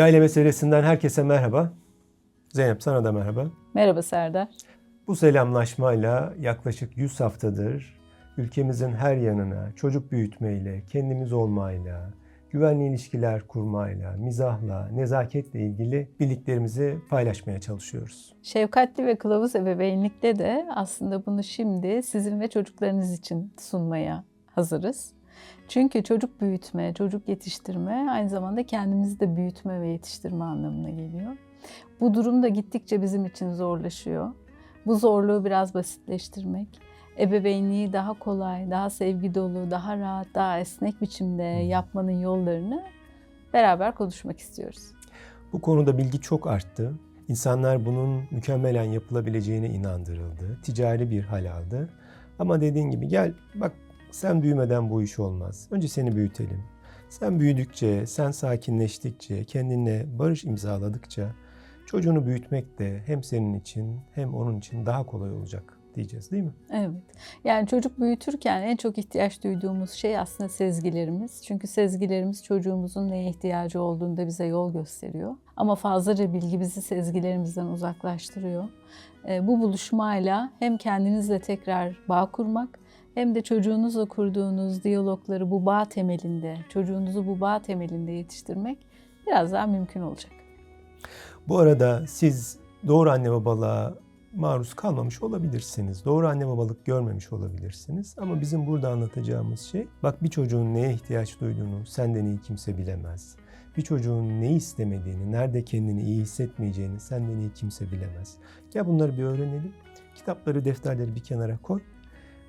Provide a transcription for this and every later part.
Aile meselesinden herkese merhaba. Zeynep sana da merhaba. Merhaba Serdar. Bu selamlaşmayla yaklaşık 100 haftadır ülkemizin her yanına çocuk büyütmeyle, kendimiz olmayla, güvenli ilişkiler kurmayla, mizahla, nezaketle ilgili bildiklerimizi paylaşmaya çalışıyoruz. Şefkatli ve kılavuz ebeveynlikte de aslında bunu şimdi sizin ve çocuklarınız için sunmaya hazırız. Çünkü çocuk büyütme, çocuk yetiştirme aynı zamanda kendimizi de büyütme ve yetiştirme anlamına geliyor. Bu durum da gittikçe bizim için zorlaşıyor. Bu zorluğu biraz basitleştirmek, ebeveynliği daha kolay, daha sevgi dolu, daha rahat, daha esnek biçimde yapmanın yollarını beraber konuşmak istiyoruz. Bu konuda bilgi çok arttı. İnsanlar bunun mükemmelen yapılabileceğine inandırıldı. Ticari bir hal aldı. Ama dediğin gibi gel bak sen büyümeden bu iş olmaz. Önce seni büyütelim. Sen büyüdükçe, sen sakinleştikçe, kendine barış imzaladıkça çocuğunu büyütmek de hem senin için hem onun için daha kolay olacak diyeceğiz değil mi? Evet. Yani çocuk büyütürken en çok ihtiyaç duyduğumuz şey aslında sezgilerimiz. Çünkü sezgilerimiz çocuğumuzun neye ihtiyacı olduğunda bize yol gösteriyor. Ama fazlaca bilgi bizi sezgilerimizden uzaklaştırıyor. E, bu buluşmayla hem kendinizle tekrar bağ kurmak hem de çocuğunuzla kurduğunuz diyalogları bu bağ temelinde, çocuğunuzu bu bağ temelinde yetiştirmek biraz daha mümkün olacak. Bu arada siz doğru anne babalığa maruz kalmamış olabilirsiniz. Doğru anne babalık görmemiş olabilirsiniz. Ama bizim burada anlatacağımız şey, bak bir çocuğun neye ihtiyaç duyduğunu senden iyi kimse bilemez. Bir çocuğun ne istemediğini, nerede kendini iyi hissetmeyeceğini senden iyi kimse bilemez. Gel bunları bir öğrenelim. Kitapları, defterleri bir kenara koy.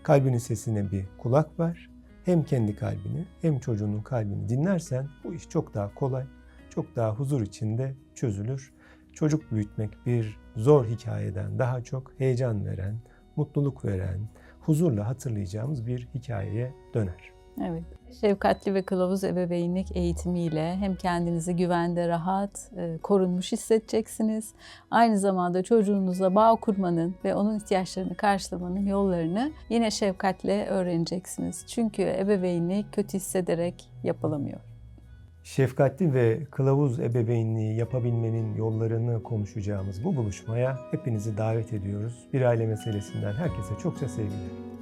Kalbinin sesine bir kulak ver. Hem kendi kalbini hem çocuğunun kalbini dinlersen bu iş çok daha kolay, çok daha huzur içinde çözülür. Çocuk büyütmek bir zor hikayeden daha çok heyecan veren, mutluluk veren, huzurla hatırlayacağımız bir hikayeye döner. Evet. Şefkatli ve kılavuz ebeveynlik eğitimiyle hem kendinizi güvende, rahat, e, korunmuş hissedeceksiniz. Aynı zamanda çocuğunuzla bağ kurmanın ve onun ihtiyaçlarını karşılamanın yollarını yine şefkatle öğreneceksiniz. Çünkü ebeveynlik kötü hissederek yapılamıyor. Şefkatli ve kılavuz ebeveynliği yapabilmenin yollarını konuşacağımız bu buluşmaya hepinizi davet ediyoruz. Bir aile meselesinden herkese çokça sevgiler.